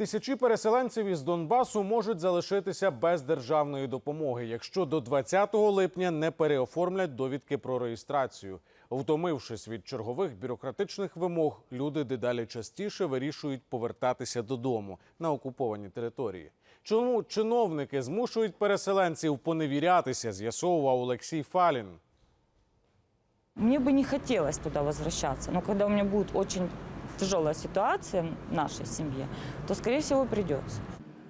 Тисячі переселенців із Донбасу можуть залишитися без державної допомоги, якщо до 20 липня не переоформлять довідки про реєстрацію. Втомившись від чергових бюрократичних вимог, люди дедалі частіше вирішують повертатися додому на окуповані території. Чому чиновники змушують переселенців поневірятися, з'ясовував Олексій Фалін. Мне бы не хотелось туда возвращаться, но когда у меня будет очень тяжелая ситуация в нашей семье, то, скорее всего, придется.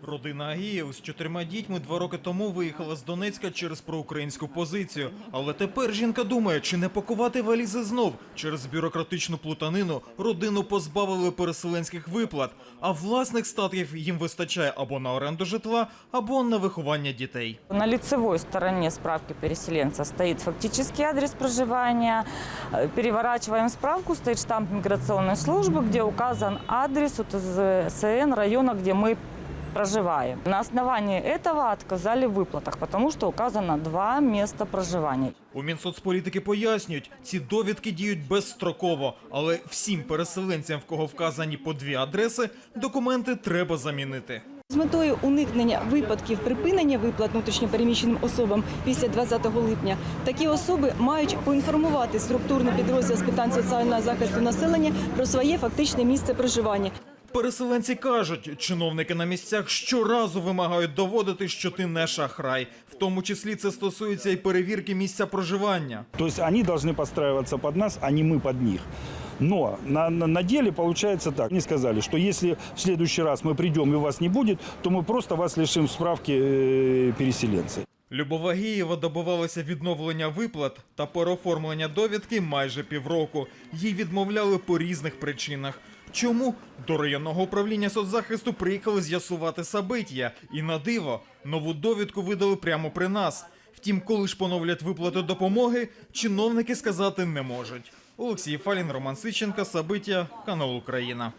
Родина Агієв з чотирма дітьми два роки тому виїхала з Донецька через проукраїнську позицію. Але тепер жінка думає, чи не пакувати валізи знов. Через бюрократичну плутанину родину позбавили переселенських виплат, а власних статків їм вистачає або на оренду житла, або на виховання дітей. На лицевой стороне справки переселенца стоит фактический адрес проживания. Э, Переворачиваем справку, стоит штамп миграционной службы, где указан адрес УТЗСН района, где мы проживаем. На основании этого отказали в выплатах, потому что указано два места проживания. У Мінсоцполітики пояснюють, ці довідки діють безстроково, але всім переселенцям, в кого вказані по дві адреси, документи треба замінити. З метою уникнення випадків припинення виплат внутрішньопереміщеним особам після 20 липня такі особи мають поінформувати структурний підрозділ з питань соціального захисту населення про своє фактичне місце проживання. Переселенці кажуть, чиновники на місцях щоразу вимагають доводити, що ти не шахрай. В тому числі це стосується і перевірки місця проживання. То есть они должны подстраиваться под нас, а не мы под них. Но на, на, на деле получается так. Они сказали, что если в следующий раз мы придем и вас не будет, то мы просто вас лишим справки э, переселенца. Любов Агієва добивалася відновлення виплат та переоформлення довідки майже півроку. Їй відмовляли по різних причинах. Чому до районного управління соцзахисту приїхали з'ясувати сабиття, і на диво нову довідку видали прямо при нас. Втім, коли ж поновлять виплати допомоги, чиновники сказати не можуть. Олексій Фалін, Роман Сиченко, Сабиття, канал Україна.